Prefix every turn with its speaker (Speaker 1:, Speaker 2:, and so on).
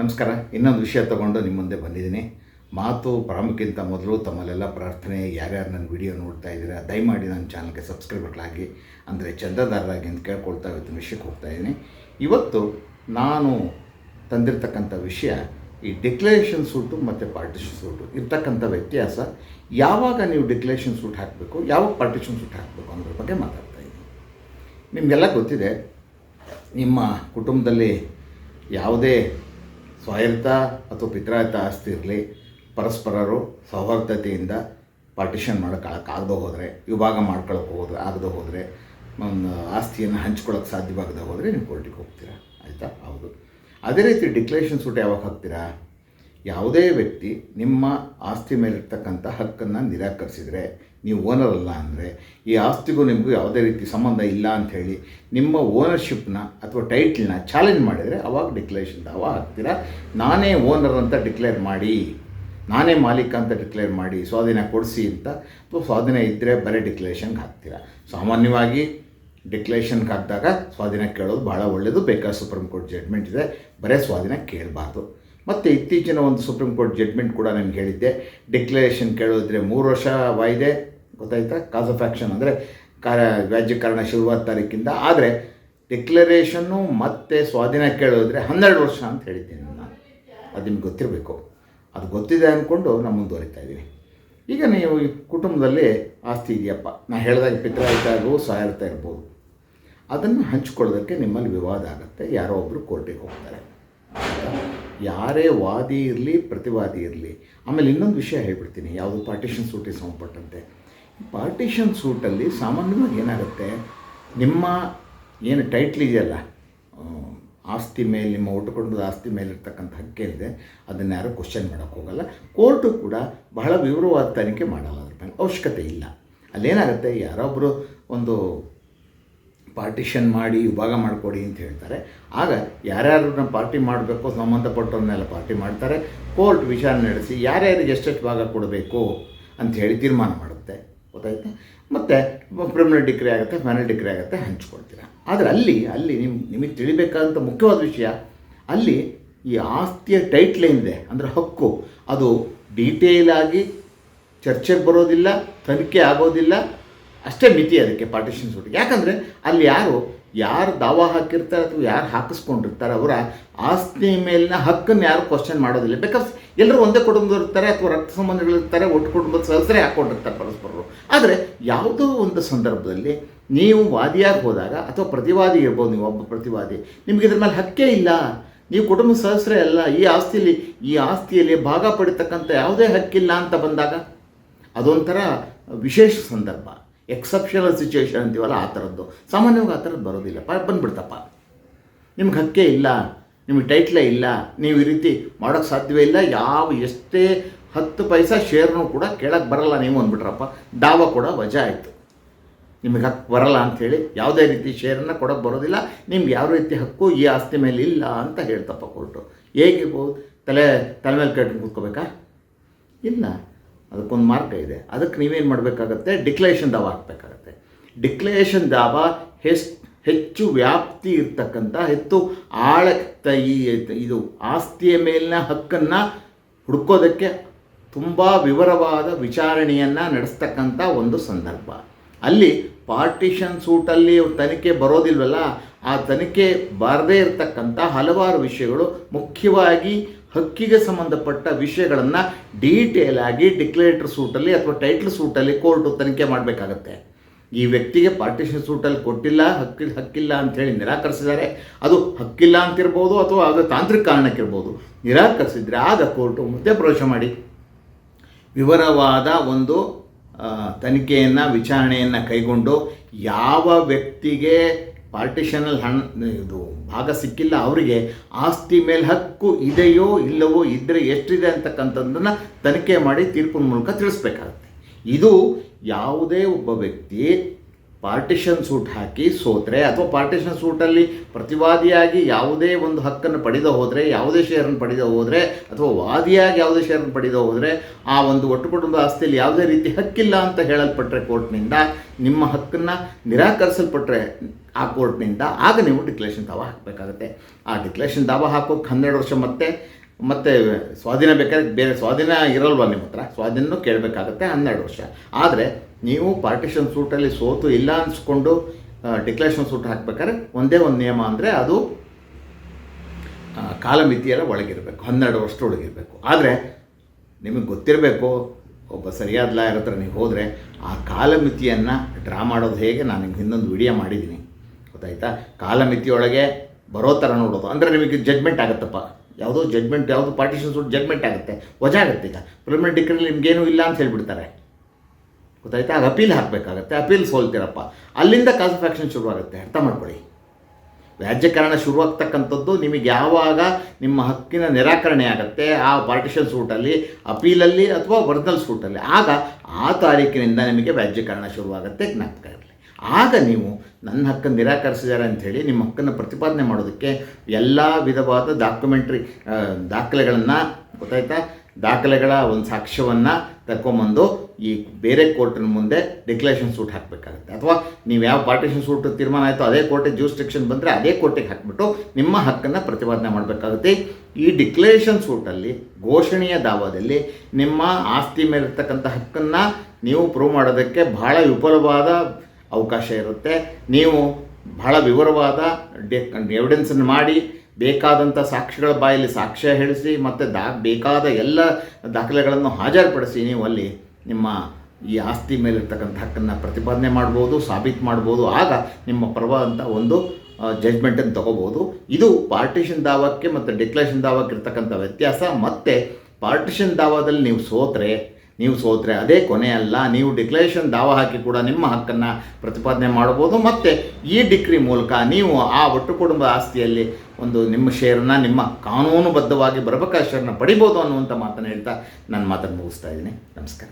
Speaker 1: ನಮಸ್ಕಾರ. ಇನ್ನೊಂದು ವಿಷಯ ತಗೊಂಡು ನಿಮ್ಮ ಮುಂದೆ ಬಂದಿದ್ದೀನಿ. ಮಾತು ಪ್ರಾಮುಖ್ಯಕ್ಕಿಂತ ಮೊದಲು ತಮ್ಮಲ್ಲೆಲ್ಲ ಪ್ರಾರ್ಥನೆ, ಯಾರ್ಯಾರು ನನ್ನ ವಿಡಿಯೋ ನೋಡ್ತಾ ಇದ್ದೀರಾ, ದಯಮಾಡಿ ನನ್ನ ಚಾನಲ್ಗೆ ಸಬ್ಸ್ಕ್ರೈಬರ್ಗಳಾಗಿ ಅಂದರೆ ಚಂದಾದಾರರಾಗಿ ಅಂತ ಕೇಳ್ಕೊಳ್ತಾ ಇವತ್ತಿನ ವಿಷಯಕ್ಕೆ ಹೋಗ್ತಾ ಇದ್ದೀನಿ. ಇವತ್ತು ನಾನು ತಂದಿರತಕ್ಕಂಥ ವಿಷಯ ಈ ಡಿಕ್ಲರೇಷನ್ ಸೂಟು ಮತ್ತು ಪಾರ್ಟಿಷನ್ ಸೂಟು. ಇರ್ತಕ್ಕಂಥ ವ್ಯತ್ಯಾಸ, ಯಾವಾಗ ನೀವು ಡಿಕ್ಲರೇಷನ್ ಸೂಟ್ ಹಾಕಬೇಕು, ಯಾವಾಗ ಪಾರ್ಟಿಷನ್ ಸೂಟ್ ಹಾಕಬೇಕು ಅನ್ನೋದ್ರ ಬಗ್ಗೆ ಮಾತಾಡ್ತಾ ಇದ್ದೀನಿ. ನಿಮಗೆಲ್ಲ ಗೊತ್ತಿದೆ, ನಿಮ್ಮ ಕುಟುಂಬದಲ್ಲಿ ಯಾವುದೇ ಸ್ವಾಯತ್ತ ಅಥವಾ ಪಿತ್ರಾಯತ್ತ ಆಸ್ತಿ ಇರಲಿ, ಪರಸ್ಪರರು ಸೌಹಾರ್ದತೆಯಿಂದ ಪಾರ್ಟಿಷನ್ ಮಾಡೋಕ್ಕಾಗದೆ ಹೋದರೆ, ವಿಭಾಗ ಮಾಡ್ಕೊಳಕ್ಕೆ ಹೋದ್ರೆ, ಆಗದೆ ಹೋದರೆ, ಒಂದು ಆಸ್ತಿಯನ್ನು ಹಂಚ್ಕೊಳ್ಳೋಕೆ ಸಾಧ್ಯವಾಗದೆ ಹೋದರೆ ನೀವು ಕೋರ್ಟಿಗೆ ಹೋಗ್ತೀರಾ? ಆಯಿತಾ? ಹೌದು. ಅದೇ ರೀತಿ ಡಿಕ್ಲರೇಷನ್ ಸೂಟ್ ಯಾವಾಗ ಹಾಕ್ತೀರಾ? ಯಾವುದೇ ವ್ಯಕ್ತಿ ನಿಮ್ಮ ಆಸ್ತಿ ಮೇಲಿರ್ತಕ್ಕಂಥ ಹಕ್ಕನ್ನು ನಿರಾಕರಿಸಿದರೆ ನೀವು ಓನರ್ ಅಲ್ಲ ಅಂದರೆ ಈ ಆಸ್ತಿಗೂ ನಿಮಗೂ ಯಾವುದೇ ರೀತಿ ಸಂಬಂಧ ಇಲ್ಲ ಅಂಥೇಳಿ ನಿಮ್ಮ ಓನರ್ಶಿಪ್ನ ಅಥವಾ ಟೈಟ್ಲನ್ನ ಚಾಲೆಂಜ್ ಮಾಡಿದರೆ ಅವಾಗ ಡಿಕ್ಲರೇಷನ್ ದಾವ ಹಾಕ್ತೀರಾ? ನಾನೇ ಓನರ್ ಅಂತ ಡಿಕ್ಲೇರ್ ಮಾಡಿ, ನಾನೇ ಮಾಲೀಕ ಅಂತ ಡಿಕ್ಲೇರ್ ಮಾಡಿ ಸ್ವಾಧೀನ ಕೊಡಿಸಿ ಅಂತ ಅಥವಾ ಸ್ವಾಧೀನ ಇದ್ದರೆ ಬರೀ ಡಿಕ್ಲರೇಷನ್ಗೆ ಹಾಕ್ತೀರಾ? ಸಾಮಾನ್ಯವಾಗಿ ಡಿಕ್ಲೇಷನ್ಗೆ ಹಾಕಿದಾಗ ಸ್ವಾಧೀನ ಕೇಳೋದು ಭಾಳ ಒಳ್ಳೆಯದು ಬೇಕಾದ ಸುಪ್ರೀಂ ಕೋರ್ಟ್ ಜಡ್ಮೆಂಟ್ ಇದೆ, ಬರೀ ಸ್ವಾಧೀನ ಕೇಳಬಾರ್ದು. ಮತ್ತು ಇತ್ತೀಚಿನ ಒಂದು ಸುಪ್ರೀಂ ಕೋರ್ಟ್ ಜಡ್ಮೆಂಟ್ ಕೂಡ ನಾನು ಹೇಳಿದ್ದೆ. ಡಿಕ್ಲರೇಷನ್ ಕೇಳೋದ್ರೆ ಮೂರು ವರ್ಷ ವಾಯಿದೆ, ಗೊತ್ತಾಯ್ತಾ? ಕಾಸ್ ಆಫ್ ಆ್ಯಕ್ಷನ್ ಅಂದರೆ ಕಾರ ವ್ಯಾಜ್ಯಕರಣ ಶುರುವಾದ ತಾರೀಕಿಂದ. ಆದರೆ ಡಿಕ್ಲರೇಷನ್ನು ಮತ್ತೆ ಸ್ವಾಧೀನ ಕೇಳೋದ್ರೆ ಹನ್ನೆರಡು ವರ್ಷ ಅಂತ ಹೇಳಿದ್ದೀನಿ ನಾನು. ಅದು ನಿಮ್ಗೆ ಗೊತ್ತಿರಬೇಕು. ಅದು ಗೊತ್ತಿದೆ ಅಂದ್ಕೊಂಡು ನಾನು ಮುಂದುವರಿತಾ ಇದ್ದೀನಿ. ಈಗ ನೀವು ಈ ಕುಟುಂಬದಲ್ಲಿ ಆಸ್ತಿ ಇದೆಯಪ್ಪ. ನಾನು ಹೇಳಿದಾಗ ಪಿತ್ರಾಯಿತ ಇರ್ಬೋದು ಸಹಾಯತ ಇರ್ಬೋದು. ಅದನ್ನು ಹಂಚ್ಕೊಳ್ಳೋದಕ್ಕೆ ನಿಮ್ಮಲ್ಲಿ ವಿವಾದ ಆಗುತ್ತೆ. ಯಾರೋ ಒಬ್ಬರು ಕೋರ್ಟಿಗೆ ಹೋಗ್ತಾರೆ. ಯಾರೇ ವಾದಿ ಇರಲಿ, ಪ್ರತಿವಾದಿ ಇರಲಿ. ಆಮೇಲೆ ಇನ್ನೊಂದು ವಿಷಯ ಹೇಳ್ಬಿಡ್ತೀನಿ. ಯಾವುದು ಪಾರ್ಟಿಷನ್ ಸೂಟಿಗೆ ಸಂಬಂಧಪಟ್ಟಂತೆ. ಪಾರ್ಟಿಷನ್ ಸೂಟಲ್ಲಿ ಸಾಮಾನ್ಯವಾಗಿ ಏನಾಗುತ್ತೆ? ನಿಮ್ಮ ಏನು ಟೈಟ್ಲ್ ಇದೆಯಲ್ಲ? ಆಸ್ತಿ ಮೇಲೆ, ನಿಮ್ಮ ಒಟ್ಟುಕೊಂಡದ ಆಸ್ತಿ ಮೇಲೆ ಇರ್ತಕ್ಕಂಥ ಇದೆ. ಅದನ್ನು ಯಾರೂ ಕ್ವಶನ್ ಮಾಡೋಕ್ಕೆ ಹೋಗಲ್ಲ. ಕೋರ್ಟು ಕೂಡ ಬಹಳ ವಿವರವಾದ ತನಿಖೆ ಮಾಡಲ್ಲ ಅದ್ರ ಮೇಲೆ ಅವಶ್ಯಕತೆ ಇಲ್ಲ. ಅಲ್ಲೇನಾಗುತ್ತೆ? ಯಾರೊಬ್ಬರು ಒಂದು ಪಾರ್ಟಿಷನ್ ಮಾಡಿ ವಿಭಾಗ ಮಾಡಿಕೊಡಿ ಅಂತ ಹೇಳ್ತಾರೆ. ಆಗ ಯಾರ್ಯಾರನ್ನ ಪಾರ್ಟಿ ಮಾಡಬೇಕು, ಸಂಬಂಧಪಟ್ಟವ್ರನ್ನೆಲ್ಲ ಪಾರ್ಟಿ ಮಾಡ್ತಾರೆ. ಕೋರ್ಟ್ ವಿಚಾರಣೆ ನಡೆಸಿ ಯಾರ್ಯಾರಿಗೆ ಎಷ್ಟೆಷ್ಟು ಭಾಗ ಕೊಡಬೇಕು ಅಂತ ಹೇಳಿ ತೀರ್ಮಾನ ಮಾಡುತ್ತೆ. ಗೊತ್ತಾಯ್ತಾ? ಮತ್ತು ಪ್ರಿಮಿನಲ್ ಡಿಗ್ರಿ ಆಗುತ್ತೆ ಫೈನಲ್ ಡಿಗ್ರಿ ಆಗುತ್ತೆ, ಹಂಚ್ಕೊಳ್ತೀರ. ಆದರೆ ಅಲ್ಲಿ ಅಲ್ಲಿ ನಿಮ್ಮ ನಿಮಗೆ ತಿಳಿಬೇಕಾದಂಥ ಮುಖ್ಯವಾದ ವಿಷಯ, ಅಲ್ಲಿ ಈ ಆಸ್ತಿಯ ಟೈಟ್ಲ್ ಇದೆ ಅಂದರೆ ಹಕ್ಕು, ಅದು ಡೀಟೇಲ್ ಆಗಿ ಚರ್ಚೆಗೆ ಬರೋದಿಲ್ಲ, ತನಿಖೆ ಆಗೋದಿಲ್ಲ ಅಷ್ಟೇ ಮಿತಿ ಅದಕ್ಕೆ ಪಾರ್ಟಿಷನ್ ಸೂಟ್ ಯಾಕಂದರೆ ಅಲ್ಲಿ ಯಾರು ಯಾರು ದಾವ ಹಾಕಿರ್ತಾರೆ ಅಥವಾ ಯಾರು ಹಾಕಿಸ್ಕೊಂಡಿರ್ತಾರೆ ಅವರ ಆಸ್ತಿ ಮೇಲಿನ ಹಕ್ಕನ್ನು ಯಾರು ಕ್ವಶನ್ ಮಾಡೋದಿಲ್ಲ. ಬಿಕಾಸ್ ಎಲ್ಲರೂ ಒಂದೇ ಕುಟುಂಬದ ಇರ್ತಾರೆ ಅಥವಾ ರಕ್ತ ಸಂಬಂಧಗಳಿರ್ತಾರೆ ಒಟ್ಟು ಕುಟುಂಬದ ಸದಸ್ಯರೇ ಹಾಕ್ಕೊಂಡಿರ್ತಾರೆ ಪರಸ್ಪರರು. ಆದರೆ ಯಾವುದೋ ಒಂದು ಸಂದರ್ಭದಲ್ಲಿ ನೀವು ವಾದಿಯಾಗಿ ಹೋದಾಗ ಅಥವಾ ಪ್ರತಿವಾದಿ ಇರ್ಬೋದು, ನೀವು ಒಬ್ಬ ಪ್ರತಿವಾದಿ, ನಿಮಗೆ ಇದ್ರ ಮೇಲೆ ಹಕ್ಕೇ ಇಲ್ಲ. ನೀವು ಕುಟುಂಬ ಸದಸ್ಯರೇ ಅಲ್ಲ. ಈ ಆಸ್ತಿಯಲ್ಲಿ ಈ ಆಸ್ತಿಯಲ್ಲಿ ಭಾಗ ಪಡಿತಕ್ಕಂಥ ಯಾವುದೇ ಹಕ್ಕಿಲ್ಲ ಅಂತ ಬಂದಾಗ ಅದೊಂಥರ ವಿಶೇಷ ಸಂದರ್ಭ. ಎಕ್ಸೆಪ್ಷನಲ್ ಸಿಚುವೇಶನ್ ಅಂತೀವಲ್ಲ, ಆ ಥರದ್ದು. ಸಾಮಾನ್ಯವಾಗಿ ಆ ಥರದ್ದು ಬರೋದಿಲ್ಲ. ಪ, ಬಂದ್ಬಿಡ್ತಪ್ಪ. ನಿಮ್ಗೆ ಹಕ್ಕೇ ಇಲ್ಲ, ನಿಮಗೆ ಟೈಟ್ಲೇ ಇಲ್ಲ, ನೀವು ಈ ರೀತಿ ಮಾಡೋಕ್ಕೆ ಸಾಧ್ಯವೇ ಇಲ್ಲ, ಯಾವ ಎಷ್ಟೇ ಹತ್ತು ಪೈಸ ಶೇರ್ನೂ ಕೂಡ ಕೇಳಕ್ಕೆ ಬರಲ್ಲ ನೀವು ಅಂದ್ಬಿಟ್ರಪ್ಪ. ದಾವ ಕೂಡ ವಜಾ ಆಯಿತು. ನಿಮಗೆ ಹಕ್ಕು ಬರಲ್ಲ ಅಂಥೇಳಿ ಯಾವುದೇ ರೀತಿ ಶೇರನ್ನು ಕೊಡೋಕ್ಕೆ ಬರೋದಿಲ್ಲ, ನಿಮ್ಗೆ ಯಾವ ರೀತಿ ಹಕ್ಕು ಈ ಆಸ್ತಿ ಮೇಲೆ ಇಲ್ಲ ಅಂತ ಹೇಳ್ತಪ್ಪ ಕೋರ್ಟು ಹೇಗಿರ್ಬೋದು? ತಲೆ ತಲೆ ಮೇಲೆ ಕಟ್ಕೊಂಡು ಕೂತ್ಕೋಬೇಕಾ ಇಲ್ಲ. ಅದಕ್ಕೊಂದು ಮಾರ್ಗ ಇದೆ. ಅದಕ್ಕೆ ನೀವೇನು ಮಾಡಬೇಕಾಗತ್ತೆ? ಡಿಕ್ಲರೇಷನ್ ದಾವ ಹಾಕಬೇಕಾಗತ್ತೆ. ಡಿಕ್ಲರೇಷನ್ ದಾವ ಹೆಸ್, ಹೆಚ್ಚು ವ್ಯಾಪ್ತಿ ಇರ್ತಕ್ಕಂಥ, ಹೆಚ್ಚು ಆಳ ಈ ಇದು ಆಸ್ತಿಯ ಮೇಲಿನ ಹಕ್ಕನ್ನು ಹುಡ್ಕೋದಕ್ಕೆ ತುಂಬ ವಿವರವಾದ ವಿಚಾರಣೆಯನ್ನು ನಡೆಸ್ತಕ್ಕಂಥ ಒಂದು ಸಂದರ್ಭ. ಅಲ್ಲಿ ಪಾರ್ಟಿಷನ್ ಸೂಟಲ್ಲಿ ತನಿಖೆ ಬರೋದಿಲ್ವಲ್ಲ, ಆ ತನಿಖೆ ಬಾರದೇ ಇರತಕ್ಕಂಥ ಹಲವಾರು ವಿಷಯಗಳು ಮುಖ್ಯವಾಗಿ ಹಕ್ಕಿಗೆ ಸಂಬಂಧಪಟ್ಟ ವಿಷಯಗಳನ್ನು ಡೀಟೇಲ್ ಆಗಿ ಡಿಕ್ಲೇಟರ್ ಸೂಟಲ್ಲಿ ಅಥವಾ ಟೈಟ್ಲ್ ಸೂಟಲ್ಲಿ ಕೋರ್ಟು ತನಿಖೆ ಮಾಡಬೇಕಾಗತ್ತೆ. ಈ ವ್ಯಕ್ತಿಗೆ ಪಾರ್ಟಿಷನ್ ಸೂಟಲ್ಲಿ ಕೊಟ್ಟಿಲ್ಲ, ಹಕ್ಕಿ, ಹಕ್ಕಿಲ್ಲ ಅಂಥೇಳಿ ನಿರಾಕರಿಸಿದ್ದಾರೆ. ಅದು ಹಕ್ಕಿಲ್ಲ ಅಂತಿರ್ಬೋದು ಅಥವಾ ಅದು ತಾಂತ್ರಿಕ ಕಾರಣಕ್ಕಿರ್ಬೋದು. ನಿರಾಕರಿಸಿದರೆ ಆಗ ಕೋರ್ಟು ಮಧ್ಯಪ್ರವೇಶ ಮಾಡಿ. ವಿವರವಾದ ಒಂದು ತನಿಖೆಯನ್ನು, ವಿಚಾರಣೆಯನ್ನು ಕೈಗೊಂಡು ಯಾವ ವ್ಯಕ್ತಿಗೆ ಪಾರ್ಟಿಷನಲ್ಲಿ ಹಣ, ಇದು ಭಾಗ ಸಿಕ್ಕಿಲ್ಲ ಅವರಿಗೆ, ಆಸ್ತಿ ಮೇಲೆ ಹಕ್ಕು ಇದೆಯೋ ಇಲ್ಲವೋ ಇದ್ದರೆ ಎಷ್ಟಿದೆ ಅಂತಕ್ಕಂಥದ್ದನ್ನು ತನಿಖೆ ಮಾಡಿ ತೀರ್ಪಿನ ಮೂಲಕ ತಿಳಿಸ್ಬೇಕಾಗುತ್ತೆ. ಇದು ಯಾವುದೇ ಒಬ್ಬ ವ್ಯಕ್ತಿ ಪಾರ್ಟಿಷನ್ ಸೂಟ್ ಹಾಕಿ ಸೋತ್ರೆ ಅಥವಾ ಪಾರ್ಟಿಷನ್ ಸೂಟಲ್ಲಿ ಪ್ರತಿವಾದಿಯಾಗಿ ಯಾವುದೇ ಒಂದು ಹಕ್ಕನ್ನು ಪಡೆದ ಹೋದರೆ, ಯಾವುದೇ ಶೇರನ್ನು ಪಡೆದ ಹೋದರೆ ಅಥವಾ ವಾದಿಯಾಗಿ ಯಾವುದೇ ಶೇರನ್ನು ಪಡೆದ ಹೋದರೆ ಆ ಒಂದು ಒಟ್ಟು ಕುಟುಂಬ ಆಸ್ತಿಯಲ್ಲಿ ಯಾವುದೇ ರೀತಿ ಹಕ್ಕಿಲ್ಲ ಅಂತ ಹೇಳಲ್ಪಟ್ಟರೆ ಕೋರ್ಟ್ನಿಂದ, ನಿಮ್ಮ ಹಕ್ಕನ್ನು ನಿರಾಕರಿಸಲ್ಪಟ್ಟರೆ ಆ ಕೋರ್ಟ್ನಿಂದ, ಆಗ ನೀವು ಡಿಕ್ಲೇಷನ್ ದಾವ ಹಾಕಬೇಕಾಗುತ್ತೆ. ಆ ಡಿಕ್ಲೇಷನ್ ದಾವ ಹಾಕೋಕ್ಕೆ ಹನ್ನೆರಡು ವರ್ಷ ಮತ್ತೆ ಮತ್ತು ಸ್ವಾಧೀನ ಬೇಕಾದ್ರೆ ಬೇರೆ ಸ್ವಾಧೀನ ಇರಲ್ವ ನಿಮ್ಮ ಹತ್ರ? ಸ್ವಾಧೀನನೂ ಕೇಳಬೇಕಾಗತ್ತೆ ಹನ್ನೆರಡು ವರ್ಷ. ಆದರೆ ನೀವು ಪಾರ್ಟಿಷನ್ ಸೂಟಲ್ಲಿ ಸೋತು ಇಲ್ಲ ಅನ್ಸ್ಕೊಂಡು ಡಿಕ್ಲೇಷನ್ ಸೂಟ್ ಹಾಕ್ಬೇಕಾದ್ರೆ ಒಂದೇ ಒಂದು ನಿಯಮ ಅಂದರೆ ಅದು ಕಾಲಮಿತಿಯೆಲ್ಲ ಒಳಗಿರಬೇಕು. ಹನ್ನೆರಡು ವರ್ಷದೊಳಗಿರಬೇಕು. ಆದರೆ ನಿಮಗೆ ಗೊತ್ತಿರಬೇಕು, ಒಬ್ಬ ಸರಿಯಾದ ಲಾಯರ್ ಹತ್ರ ನೀವು ಹೋದರೆ ಆ ಕಾಲಮಿತಿಯನ್ನು ಡ್ರಾ ಮಾಡೋದು ಹೇಗೆ? ನಾನು ನಿಮ್ಗೆ ಇನ್ನೊಂದು ವಿಡಿಯೋ ಮಾಡಿದ್ದೀನಿ ಗೊತ್ತಾಯ್ತಾ? ಕಾಲಮಿತಿಯೊಳಗೆ ಬರೋ ಥರ ನೋಡೋದು. ಅಂದರೆ ನಿಮಗೆ ಜಡ್ಮೆಂಟ್ ಆಗುತ್ತಪ್ಪ. ಯಾವುದೋ ಜಡ್ಮೆಂಟ್ ಯಾವುದೋ ಪಾರ್ಟಿಷನ್ ಸೂಟ್ ಜಡ್ಮೆಂಟ್ ಆಗುತ್ತೆ. ವಜಾ ಆಗುತ್ತೆ ಈಗ. ಪ್ರಿಲಿಮಿನರಿ ಡಿಕ್ರಿ ನಿಮ್ಗೇನು ಇಲ್ಲ ಅಂತ ಹೇಳಿಬಿಡ್ತಾರೆ. ಗೊತ್ತಾಯ್ತಾ? ಆಗ ಅಪೀಲ್ ಹಾಕಬೇಕಾಗತ್ತೆ. ಅಪೀಲ್ ಸೋಲ್ತೀರಪ್ಪ. ಅಲ್ಲಿಂದ ಕಾಸ್ ಆಫ್ ಆ್ಯಕ್ಷನ್ ಶುರುವಾಗುತ್ತೆ. ಅರ್ಥ ಮಾಡ್ಕೊಳ್ಳಿ. ವ್ಯಾಜ್ಯಕರಣ ಶುರುವಾಗ್ತಕ್ಕಂಥದ್ದು ನಿಮಗೆ ಯಾವಾಗ ನಿಮ್ಮ ಹಕ್ಕಿನ ನಿರಾಕರಣೆ ಆಗುತ್ತೆ, ಆ ಪಾರ್ಟಿಷನ್ ಸೂಟಲ್ಲಿ ಅಪೀಲಲ್ಲಿ ಅಥವಾ ಒರಿಜಿನಲ್ ಸೂಟಲ್ಲಿ. ಆಗ ಆ ತಾರೀಕಿನಿಂದ ನಿಮಗೆ ವ್ಯಾಜ್ಯಕರಣ ಶುರುವಾಗುತ್ತೆ, ಜ್ಞಾಪಕ ಇರಲಿ. ಆಗ ನೀವು ನನ್ನ ಹಕ್ಕನ್ನು ನಿರಾಕರಿಸಿದ್ದಾರೆ ಅಂಥೇಳಿ ನಿಮ್ಮ ಹಕ್ಕನ್ನು ಪ್ರತಿಪಾದನೆ ಮಾಡೋದಕ್ಕೆ ಎಲ್ಲ ವಿಧವಾದ ಡಾಕ್ಯುಮೆಂಟ್ರಿ ದಾಖಲೆಗಳನ್ನು ಗೊತ್ತಾಯ್ತಾ? ದಾಖಲೆಗಳ ಒಂದು ಸಾಕ್ಷ್ಯವನ್ನು ತಗೊಂಬಂದು ಈ ಬೇರೆ ಕೋರ್ಟಿನ ಮುಂದೆ ಡಿಕ್ಲೇಷನ್ ಸೂಟ್ ಹಾಕಬೇಕಾಗುತ್ತೆ. ಅಥವಾ ನೀವು ಯಾವ ಪಾರ್ಟಿಷನ್ ಸೂಟ್ ತೀರ್ಮಾನ ಆಯಿತು ಅದೇ ಕೋರ್ಟಿಗೆ ಜ್ಯೂಸ್ಟಿಕ್ಷನ್ ಬಂದರೆ ಅದೇ ಕೋರ್ಟಿಗೆ ಹಾಕಿಬಿಟ್ಟು ನಿಮ್ಮ ಹಕ್ಕನ್ನು ಪ್ರತಿಪಾದನೆ ಮಾಡಬೇಕಾಗುತ್ತೆ. ಈ ಡಿಕ್ಲೇಷನ್ ಸೂಟಲ್ಲಿ ಘೋಷಣೆಯ ದಾವಾದಲ್ಲಿ ನಿಮ್ಮ ಆಸ್ತಿ ಮೇಲಿರ್ತಕ್ಕಂಥ ಹಕ್ಕನ್ನು ನೀವು ಪ್ರೂವ್ ಮಾಡೋದಕ್ಕೆ ಬಹಳ ವಿಪುಲವಾದ ಅವಕಾಶ ಇರುತ್ತೆ. ನೀವು ಬಹಳ ವಿವರವಾದ ಎವಿಡೆನ್ಸನ್ನು ಮಾಡಿ ಬೇಕಾದಂಥ ಸಾಕ್ಷಿಗಳ ಬಾಯಲ್ಲಿ ಸಾಕ್ಷ್ಯ ಹೇಳಿಸಿ, ಮತ್ತು ದಾ ಬೇಕಾದ ಎಲ್ಲ ದಾಖಲೆಗಳನ್ನು ಹಾಜರುಪಡಿಸಿ ನೀವು ಅಲ್ಲಿ ನಿಮ್ಮ ಈ ಆಸ್ತಿ ಮೇಲಿರ್ತಕ್ಕಂಥ ಹಕ್ಕನ್ನು ಪ್ರತಿಪಾದನೆ ಮಾಡ್ಬೋದು, ಸಾಬೀತು ಮಾಡ್ಬೋದು. ಆಗ ನಿಮ್ಮ ಪರವಾದಂಥ ಒಂದು ಜಜ್ಮೆಂಟನ್ನು ತಗೋಬೋದು. ಇದು ಪಾರ್ಟಿಷನ್ ದಾವಕ್ಕೆ ಮತ್ತು ಡಿಕ್ಲೇಷನ್ ದಾವಕ್ಕೆ ಇರ್ತಕ್ಕಂಥ ವ್ಯತ್ಯಾಸ. ಮತ್ತು ಪಾರ್ಟಿಷನ್ ದಾವಾದಲ್ಲಿ ನೀವು ಸೋತ್ರೆ ನೀವು ಸೋತ್ರೆ ಅದೇ ಕೊನೆ ಅಲ್ಲ, ನೀವು ಡಿಕ್ಲರೇಷನ್ ದಾವ ಹಾಕಿ ಕೂಡ ನಿಮ್ಮ ಹಕ್ಕನ್ನು ಪ್ರತಿಪಾದನೆ ಮಾಡ್ಬೋದು. ಮತ್ತು ಈ ಡಿಕ್ರಿ ಮೂಲಕ ನೀವು ಆ ಒಟ್ಟು ಕುಟುಂಬ ಆಸ್ತಿಯಲ್ಲಿ ಒಂದು ನಿಮ್ಮ ಷೇರನ್ನು ನಿಮ್ಮ ಕಾನೂನುಬದ್ಧವಾಗಿ ಬರಬೇಕಾದ ಶೇರನ್ನ ಪಡಿಬೋದು ಅನ್ನುವಂಥ ಮಾತನ್ನು ಹೇಳ್ತಾ ನನ್ನ ಮಾತನ್ನು ಮುಗಿಸ್ತಾ ಇದ್ದೀನಿ. ನಮಸ್ಕಾರ.